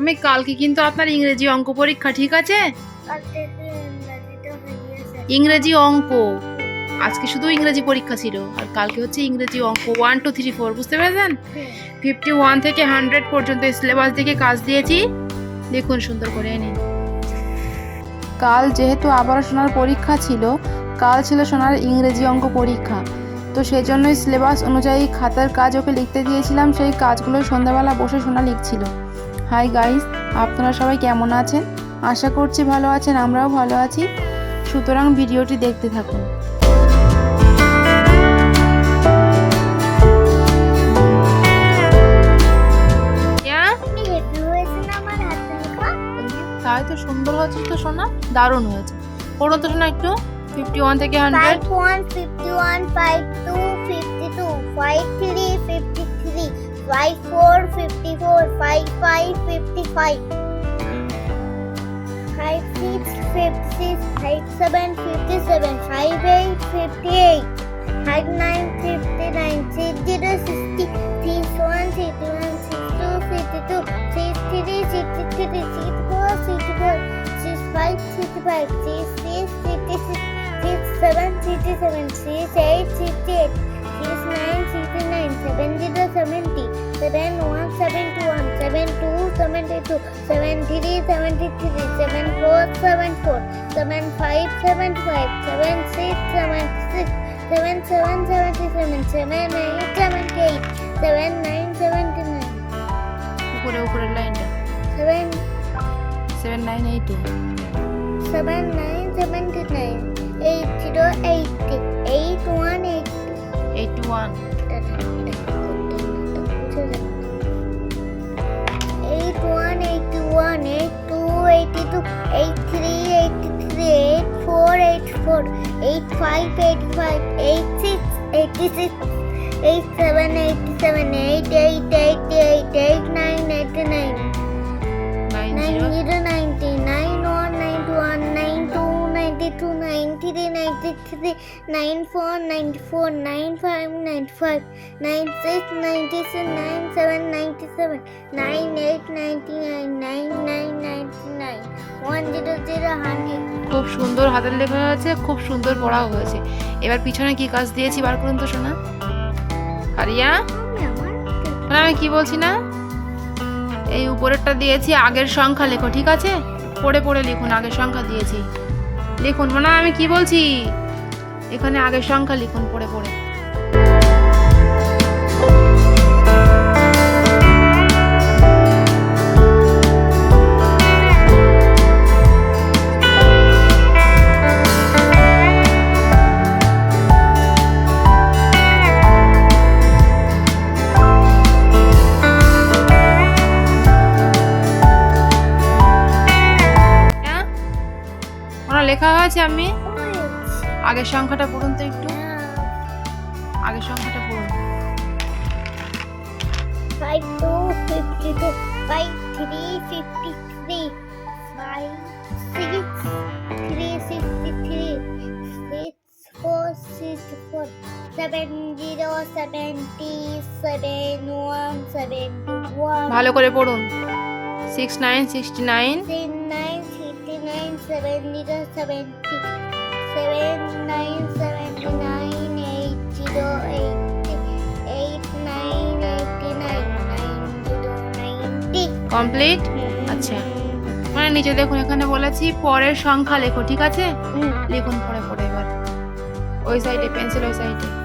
আমি কালকে কিন্তু আপনার ইংরেজি অঙ্ক পরীক্ষা, ঠিক আছে? ইংরেজি অঙ্ক। আজকে শুধু ইংরেজি পরীক্ষা ছিল, আর কালকে হচ্ছে ইংরেজি অঙ্ক ওয়ান টু থ্রি ফোর বুঝতে পেরেছেন। ফিফটি ওয়ান থেকে হান্ড্রেড পর্যন্ত সিলেবাস দেখে কাজ দিয়েছি। দেখুন সুন্দর করে নিন কাল যেহেতু আবার সোনার পরীক্ষা ছিল, কাল ছিল সোনার ইংরেজি অঙ্ক পরীক্ষা। তো সেই জন্যই সিলেবাস অনুযায়ী খাতার কাজ ওকে লিখতে দিয়েছিলাম, সেই কাজগুলো সন্ধ্যাবেলা বসে সোনা লিখছিল। হাই গাইস আপনারা সবাই কেমন আছেন? আশা করছি ভালো আছেন আমরাও ভালো আছি। সুতরাং ভিডিওটি দেখতে থাকুন। হয়েছে তাই তো সুন্দর হচ্ছে তো সোনা দারুণ হয়েছে। পড়ো তো শোনা একটু ফিফটি ওয়ান থেকে hundred five one fifty one five two fifty two five three 5 4 5 5 5 6 5 7 5 8 5 9 59 6 0 60 61 61 62 62 63 63 64 64 65 65 66 66 67 seven one seventy one seven two seventy two seven three seventy three seven four seven four seven five seven five seven six seven six seven seven seventy seven seven eight seventy eight seven nine seventy nine উপরে উপরের লাইনটা seven seven nine eight seven nine seventy nine eight zero eighty eight one eight eight one one eight two eighty two eight three eighty three eight four eight four eight five eighty five eight six eighty six eight seven eighty seven eight eight eight eight eight nine. Ninety nine nine zero ninety nine one ninety one nine two ninety two ninety খুব সুন্দর হাতের লেখা হয়েছে, খুব সুন্দর পড়াও হয়েছে। এবার পিছনে কি কাজ দিয়েছি বার করুন তো শোনা কারিয়া না আমি কি বলছি না? এই উপরেরটা দিয়েছি, আগের সংখ্যা লেখো, ঠিক আছে? পড়ে পড়ে লিখুন, আগের সংখ্যা দিয়েছি। লিখুন মানে আমি কি বলছি? এখানে আগের সংখ্যা লিখুন পড়ে পড়ে। লেখা হয়েছে আমি? আগে সংখ্যাটা পড়ুন তো একটু। আগে সংখ্যাটা পড়ুন। ভালো করে পড়ুন। Six nine sixty nine nine 72, 70, 79, 79, 82, complete আচ্ছা। মানে নিচে দেখুন এখানে বলেছি পরের সংখ্যা লেখো ঠিক আছে? লেখুন পরে পরে এবার। ওই সাইডে পেন্সিল ওই সাইডে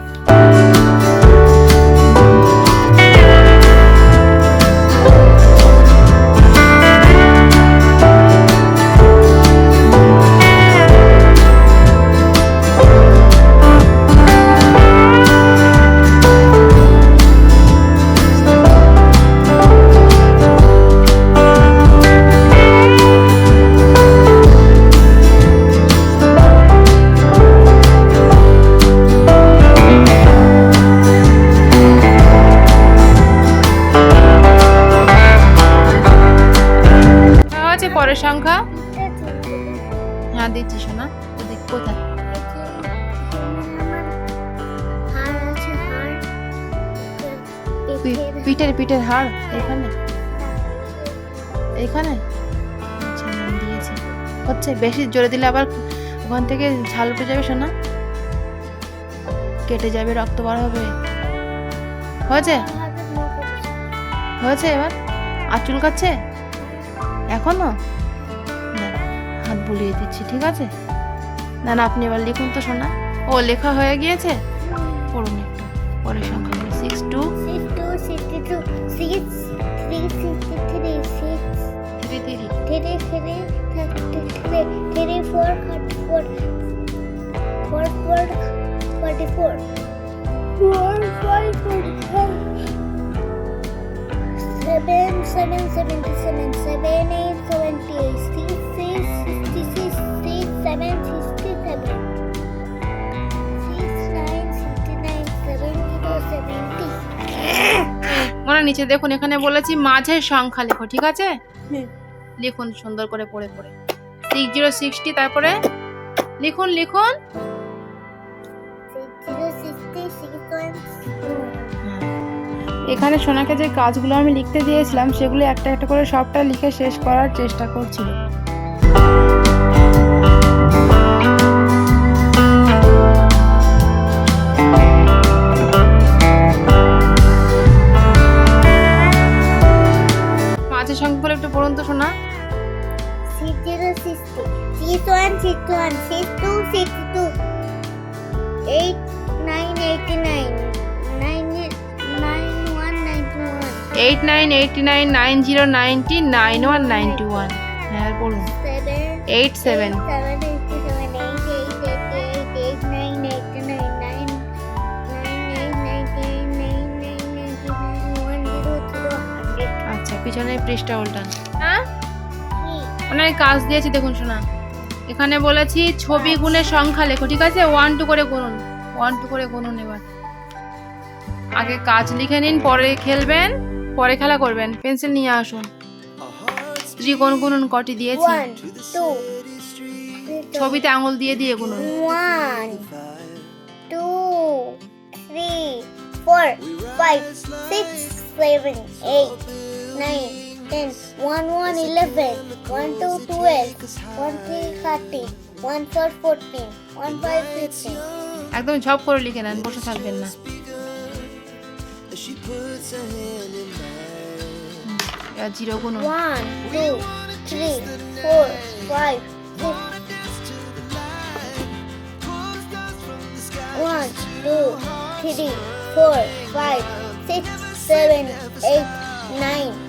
পিঠের পিঠের হাড় এখানে? এখানে? আচ্ছা দিয়েছে। হচ্ছে, বেশি জোরে দিলে আবার ওখান থেকে ঝাল উঠে যাবে শোনা কেটে যাবে, রক্ত বার হবে। হয়েছে? হয়েছে এবার? আর চুল চুলকাচ্ছে? এখনও? হাত বুলিয়ে দিচ্ছি, ঠিক আছে? না না, আপনি এবার লিখুন তো শোনা ও, লেখা হয়ে গিয়েছে? পড়ুন একটু, পরের সংখ্যাগুলো forty four four five forty five seven seven seventy seven seven eight seventy eight six six sixty six six seven sixty seven six nine sixty nine seven zero seventy মনে নিচে দেখুন এখানে বলেছি মাঝের সংখ্যা লেখো ঠিক আছে হুম। লিখুন, সুন্দর করে পড়ে পড়ে। সিক্স জিরো সিক্সটি তারপরে লিখুন লিখুন। এখানে সোনাকে যে কাজগুলো আমি লিখতে দিয়েছিলাম, সেগুলো একটা একটা করে সবটা লিখে শেষ করার চেষ্টা করছিল মাঝে সংখ্যাগুলো একটু পড়ুন তো শোনা six zero sixty six one six one six two six two eight nine eighty nine nine nine one ninety one eight nine eighty nine nine zero ninety nine one ninety one হ্যাঁ one zero zero hundred আচ্ছা পিছনের পৃষ্ঠা উল্টান হ্যাঁ অনেক কাজ দিয়েছি দেখুন শোনা। এখানে বলেছি ছবি গুণের সংখ্যা লেখো ঠিক আছে? ওয়ান টু করে গুনুন। ওয়ান টু করে গুনুন এবার। আগে কাজ লিখে নিন পরে খেলবেন পরে খেলা করবেন। পেন্সিল নিয়ে আসুন। ত্রিকোণ গুনুন কটি দিয়েছি। ছবিতে আঙুল দিয়ে দিয়ে গুনুন। One two three four five six seven eight nine 10, 1, 1, 11, 1, 2, 12, 1, 3, 13, 1, 4, 14, 1, 5, 15. একদম ঝপ করে লিখে নেন বসে থাকবেন না জিরো গুণ one two three four five One, two, three, four, five, six, seven, eight, nine.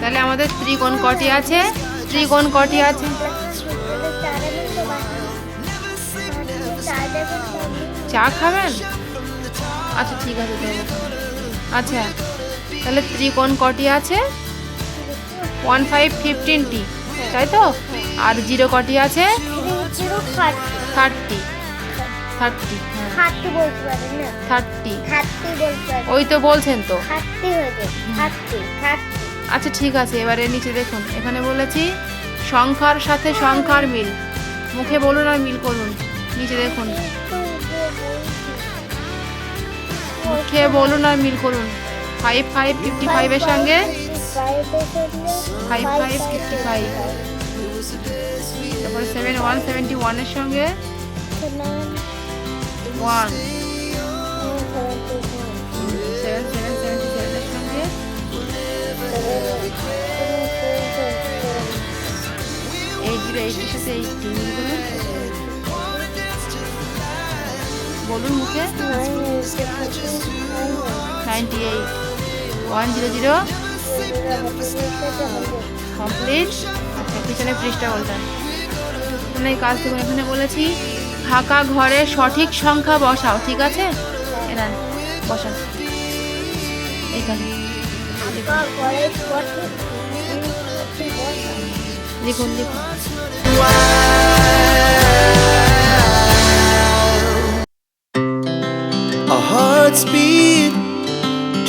তাহলে আমাদের ত্রিকোণ কটি আছে? ত্রিকোণ কটি আছে? চা খাবেন? আচ্ছা ঠিক আছে আচ্ছা। তাহলে ত্রিকোণ কটি আছে? ওয়ান ফাইভ ফিফটিনটি তাই তো? আর জিরো কটি আছে? থার্টি থার্টি থার্টি ওই তো বলছেন তো। আচ্ছা ঠিক আছে এবারে নিচে দেখুন। এখানে বলেছি সংখ্যার সাথে সংখ্যার মিল। মুখে বলুন আর মিল করুন। নিচে দেখুন। মুখে বলুন আর মিল করুন। ফাইভ ফাইভ ফিফটি ফাইভের সঙ্গে? ফাইভ ফাইভ ফিফটি ফাইভ তারপরে সেভেন ওয়ান সেভেন্টি ওয়ানের সঙ্গে? ওয়ান সেভেন সেভেন সেভেন্টি সেভেনের সঙ্গে? এইট জিরো এইটের সাথে বলুন মুখে। Ninety eight one zero zero. Complete. আচ্ছা পিছনে পৃষ্ঠা উল্টান মানে কাজ দেখুন এখানে বলেছি, ফাঁকা ঘরে সঠিক সংখ্যা বসাও, ঠিক আছে? এরা বসান এখানে। লিখুন লিখুন।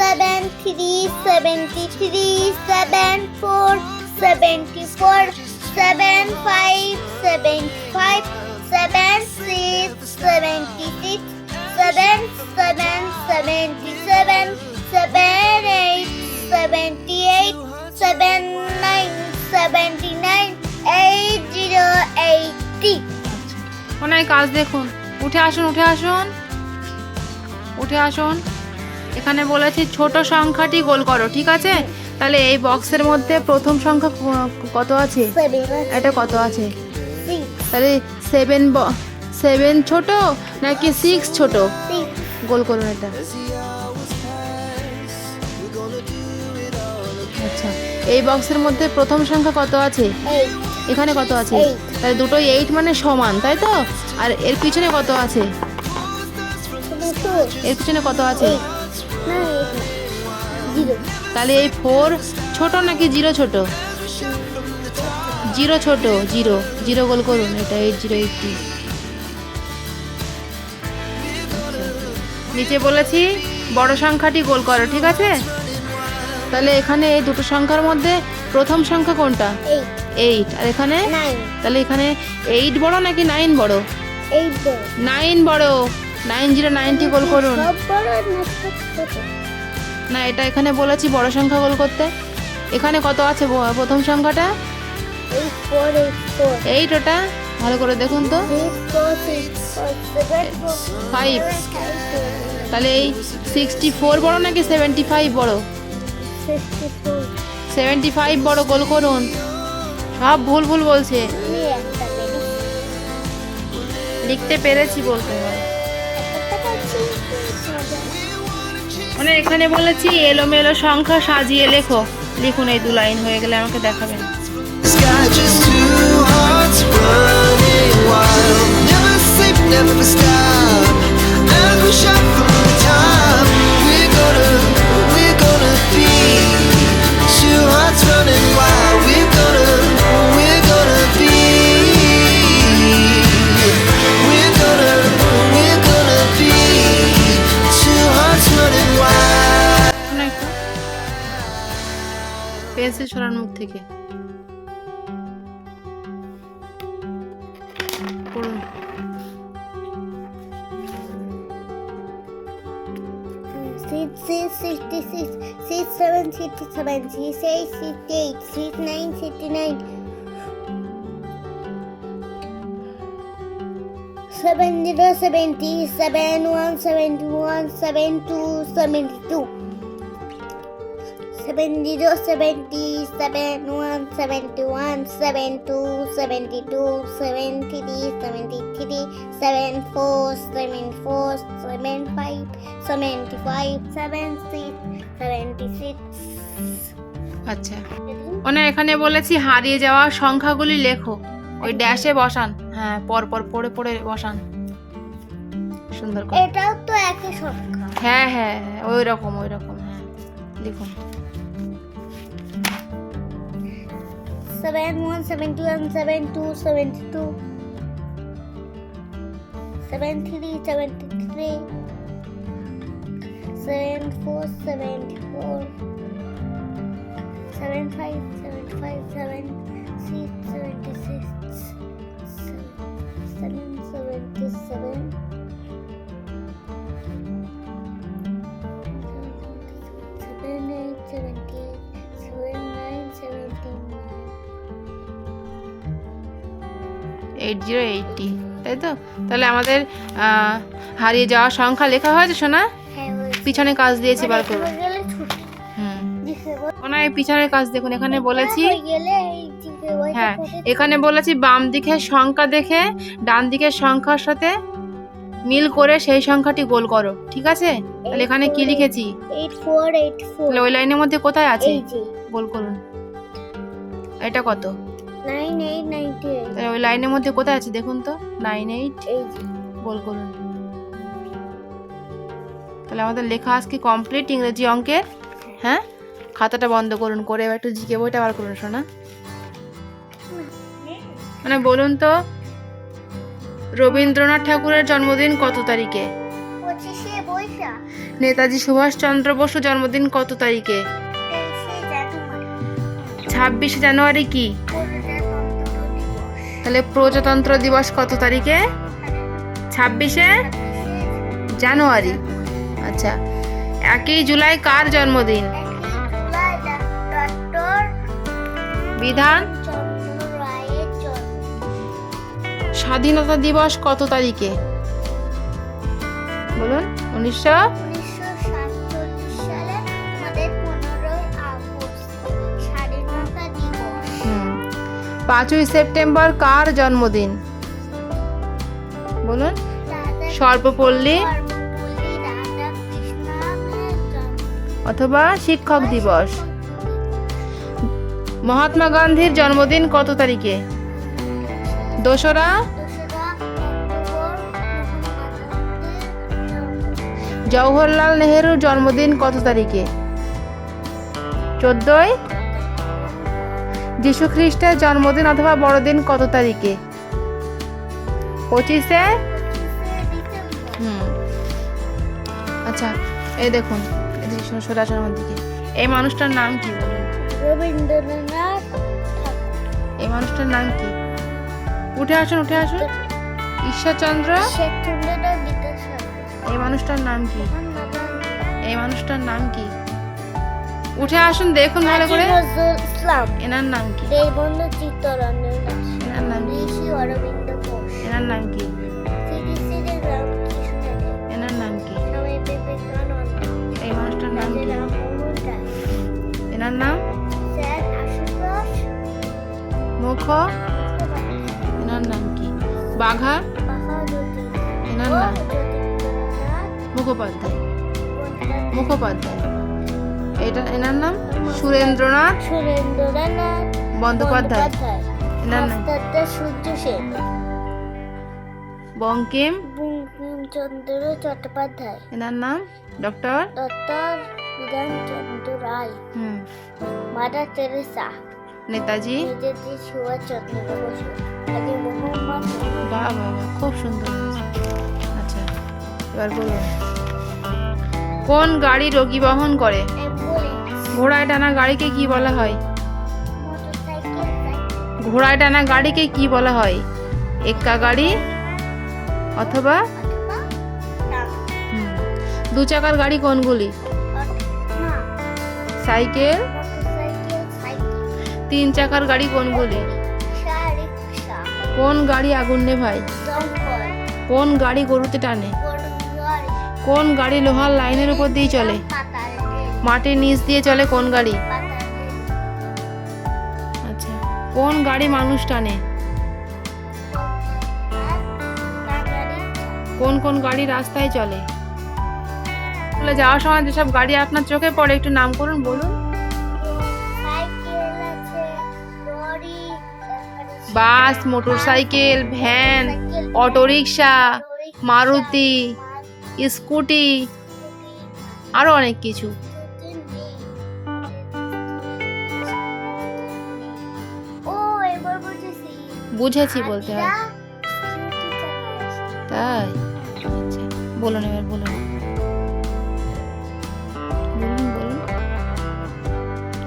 seven, three, seventy-three, seven, four, seventy-four, seven, five, seventy-five, seven, six, seventy-six, seven, seven, seventy-seven, seven, eight, seventy-eight, seven, nine, seventy-nine, eight, zero, eighty. ওনার কাজ দেখুন উঠে আসুন উঠে আসুন উঠে আসুন এখানে বলেছি ছোট সংখ্যাটি গোল করো, ঠিক আছে? তাহলে এই বক্সের মধ্যে প্রথম সংখ্যা কত আছে? এটা কত আছে? তাহলে সেভেন সেভেন ছোট নাকি সিক্স ছোট? গোল করুন এটা। আচ্ছা এই বক্সের মধ্যে প্রথম সংখ্যা কত আছে? এখানে কত আছে? তাহলে দুটো এইট মানে সমান, তাই তো? আর এর পিছনে কত আছে? এর পিছনে কত আছে. তাহলে এই ফোর ছোট নাকি জিরো ছোট? জিরো ছোট জিরো। জিরো গোল করুন এটা এইট জিরো এইটটি। নিচে বলেছি বড় সংখ্যাটি গোল করো ঠিক আছে? তাহলে এখানে এই দুটো সংখ্যার মধ্যে প্রথম সংখ্যা কোনটা? এইট। আর এখানে? তাহলে এখানে এইট বড় নাকি নাইন বড়। নাইন বড়। নাইন জিরো নাইনটি গোল করুন। না এটা এখানে বলেছি বড় সংখ্যা গোল করতে। এখানে কত আছে প্রথম সংখ্যাটা. এইট ওটা? ভালো করে দেখুন তো। four, তাহলে এই সিক্সটি ফোর বড় নাকি সেভেন্টি ফাইভ বড়। সেভেন্টি ফাইভ বড় গোল করুন। সব ভুল ভুল বলছে। লিখতে পেরেছি বলতে হয়। মানে এখানে বলেছি, এলোমেলো সংখ্যা সাজিয়ে লেখো। লিখুন এই দু লাইন হয়ে গেলে আমাকে দেখাবেন। পেন্সিল সরান মুখ থেকে পড়ুন Six, six, sixty-six, six, seven, sixty-seven, six, eight, sixty-eight, six, nine, sixty-nine. Seven zero seventy, seven one seventy one, seven two seventy two. 72, 77, 71, 72, 72, 73, 73, 74, 74, 75, 75, 76, 76. আচ্ছা। ওনার এখানে বলেছি হারিয়ে যাওয়া সংখ্যাগুলি লেখো। ওই ড্যাশে বসান। হ্যাঁ পর পর পড়ে পড়ে বসান। সুন্দর এটাও তো একই সংখ্যা। হ্যাঁ হ্যাঁ, হ্যাঁ ওই রকম ওই রকম হ্যাঁ লিখুন। 71, 71, 72, 72, 73, 73, 74, 74, 75, 75, 76, 76, 77, এইট জিরো এইটটি তাই তো? তাহলে আমাদের হারিয়ে যাওয়া সংখ্যা লেখা হয়েছে শোনা হ্যাঁ পিছনে কাজ দিয়েছি বার হুম। ওনার এই পিছনের কাজ দেখুন এখানে বলেছি। হয়ে এখানে বলেছি বাম দিকের সংখ্যা দেখে ডান দিকের সংখ্যার সাথে মিল করে সেই সংখ্যাটি গোল করো ঠিক আছে? তাহলে এখানে কি লিখেছি? তাহলে ওই লাইনের মধ্যে কোথায় আছে? গোল করুন। এটা কত? নাইন এইট নাইনটি এইট ওই লাইনের মধ্যে কোথায় আছে দেখুন তো? নাইন এইট এই গোল করুন। তাহলে আমাদের লেখা আজকে কমপ্লিট ইংরেজি অঙ্কের। হ্যাঁ? খাতাটা বন্ধ করুন করে এবার একটু জিকে বইটা বার করুন শোনা মানে বলুন তো রবীন্দ্রনাথ ঠাকুরের জন্মদিন কত তারিখে? নেতাজি সুভাষচন্দ্র বসু জন্মদিন কত তারিখে? ছাব্বিশে জানুয়ারি কি? তাহলে প্রজাতন্ত্র দিবস কত তারিখে? ছাব্বিশে জানুয়ারি। আচ্ছা একই জুলাই কার জন্মদিন? বিধান? স্বাধীনতা দিবস কত তারিখে? বলুন, উনিশশো পাঁচই সেপ্টেম্বর কার জন্মদিন? বলুন। সর্বপল্লী অথবা শিক্ষক দিবস। মহাত্মা গান্ধীর জন্মদিন কত তারিখে? দোসরা। জওহরলাল নেহেরুর জন্মদিন কত তারিখে? চোদ্দই। যীশু খ্রিস্টের জন্মদিন অথবা বড়দিন কত তারিখে? পঁচিশে? হুম। আচ্ছা এই দেখুন সোজা আসুন দিকে। এই মানুষটার নাম কি? বলুন রবীন্দ্রনাথ এই মানুষটার নাম কি? উঠে আসুন উঠে আসুন। ঈশ্বরচন্দ্র? এই মানুষটার নাম কি? এই মানুষটার নাম কি? উঠে আসুন দেখুন ভালো করে। এনার নাম কি? দেশবন্ধু চিত্তরঞ্জন দাস। এনার নাম কি? ঋষি অরবিন্দ ঘোষ। এনার নাম কি? এনার নাম কি? এই মানুষটার নাম কি? এনার নাম? মুখ? এনার নাম কি? বাঘা এনার নাম? মুখোপাধ্যায়। মুখোপাধ্যায়। এটা এনার নাম? সুরেন্দ্রনাথ। সুরেন্দ্রনাথ। বন্দ্যোপাধ্যায়। এনার নাম? সূর্য সেন। বঙ্কিম। বঙ্কিমচন্দ্র চট্টোপাধ্যায়। এনার নাম? ডক্টর? ডক্টর বিধানচন্দ্র রায়। হুম। Mother Teresa Netaji. Netaji Subhash Chandra Bose. Haji Mohammad বাহ বাহ খুব সুন্দর। আচ্ছা এবার বলুন। কোন গাড়ি রোগী বহন করে? ঘোড়ায় টানা গাড়িকে কি বলা হয়? ঘোড়ায় টানা গাড়িকে কি বলা হয়? এক্কা গাড়ি অথবা না দু চাকার গাড়ি কোনগুলি? সাইকেল। তিন চাকার গাড়ি কোনগুলি? কোন গাড়ি আগুন নেভায়? দমকল কোন গাড়ি গরুতে টানে? কোন গাড়ি লোহার লাইনের উপর দিয়ে চলে? মাটির নিচ দিয়ে চলে কোন গাড়ি? আচ্ছা কোন গাড়ি মানুষ টানে? কোন কোন গাড়ি রাস্তায় চলে? যাওয়ার সময় যেসব গাড়ি আপনার চোখে পড়ে, একটু নাম করুন, বলুন। Bus, motorcycle, van, autorickshaw, Maruti, scooty আরও অনেক কিছু। বুঝেছি বলতে হবে। আসে। তাই? আচ্ছা বলুন এবার বলুন। বলুন বলুন।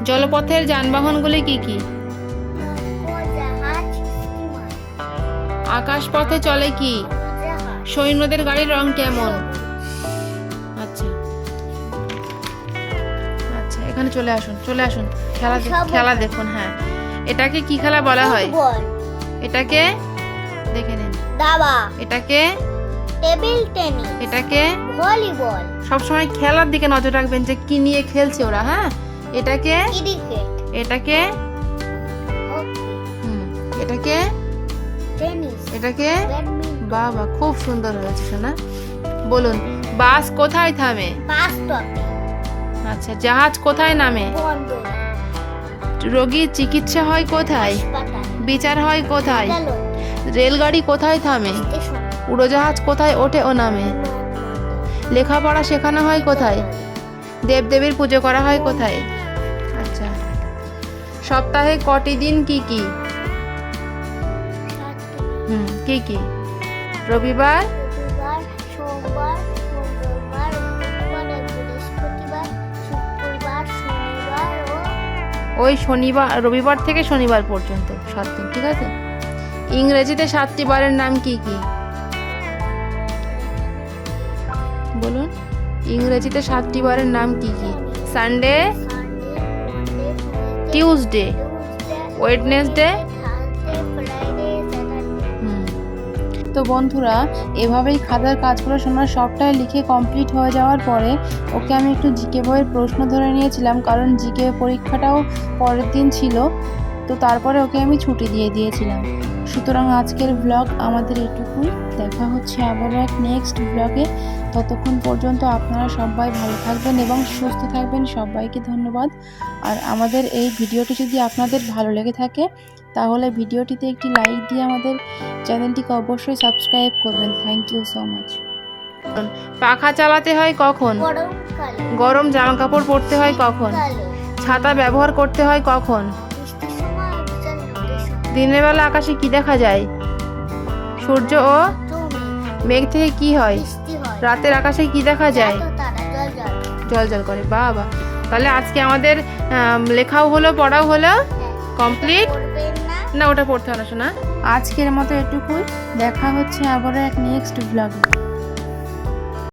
জলপথের যানবাহনগুলি কি কি? স্টিমার, আকাশপথে চলে কি? সৈন্যদের গাড়ির রং কেমন? আচ্ছা। আচ্ছা এখানে চলে আসুন চলে আসুন। খেলা খেলা দেখুন হ্যাঁ। এটাকে কি খেলা বলা হয়? এটাকে দেখে নিন। দাবা। এটাকে টেবিল টেনিস। এটাকে ভলিবল। সবসময় খেলার দিকে নজর রাখবেন যে কি নিয়ে খেলছে ওরা হ্যাঁ? এটাকে ক্রিকেট। এটাকে হুম, এটাকে টেনিস। এটাকে বাবা খুব সুন্দর হয়েছে শোনা বলুন বাস কোথায় থামে? বাস স্টপে। আচ্ছা জাহাজ কোথায় নামে? রোগীর চিকিৎসা হয় কোথায়? হাসপাতাল। বিচার হয় কোথায়? রেলগাড়ি কোথায় থামে? উড়োজাহাজ কোথায় ওঠে ও নামে? লেখাপড়া শেখানো হয় কোথায়? দেবদেবীর পুজো করা হয় কোথায়? আচ্ছা। সপ্তাহে কটি দিন কি কি? হুম, কি কি? রবিবার ওই শনিবার রবিবার থেকে শনিবার পর্যন্ত সাত দিন ঠিক আছে? ইংরেজিতে সাতটি বারের নাম কি কি? বলুন। ইংরেজিতে সাতটি বারের নাম কি কি? সানডে টিউসডে ওয়েডনেসডে তো বন্ধুরা, এভাবেই খাতার কাজগুলো শোনার সবটাই লিখে কমপ্লিট হয়ে যাওয়ার পরে ওকে আমি একটু জিকে বইয়ের প্রশ্ন ধরে নিয়েছিলাম, কারণ জিকে পরীক্ষাটাও পরের দিন ছিল। তো তারপরে ওকে আমি ছুটি দিয়ে দিয়েছিলাম। সুতরাং আজকের ব্লগ আমাদের এটুকুই। দেখা হচ্ছে আবারও এক নেক্সট ব্লগে ততক্ষণ পর্যন্ত আপনারা সবাই ভালো থাকবেন এবং সুস্থ থাকবেন। সবাইকে ধন্যবাদ। আর আমাদের এই ভিডিওটি যদি আপনাদের ভালো লেগে থাকে তাহলে ভিডিওটিতে একটি লাইক দিয়ে আমাদের চ্যানেলটিকে অবশ্যই সাবস্ক্রাইব করবেন। থ্যাংক ইউ সো মাচ পাখা চালাতে হয় কখন? গরম জামা কাপড় পরতে হয় কখন? ছাতা ব্যবহার করতে হয় কখন? দিনের বেলা আকাশে কি দেখা যায়? সূর্য ও মেঘ থেকে কি হয়? রাতের আকাশে কি দেখা যায়? জল জল করে বাবা। তাহলে আজকে আমাদের লেখাও হলো পড়াও হলো? কমপ্লিট? না। না ওটা পড়তে হবে না শোনা। আজকের মতো এটুকুই। দেখা হচ্ছে আবার এক নেক্সট ব্লগে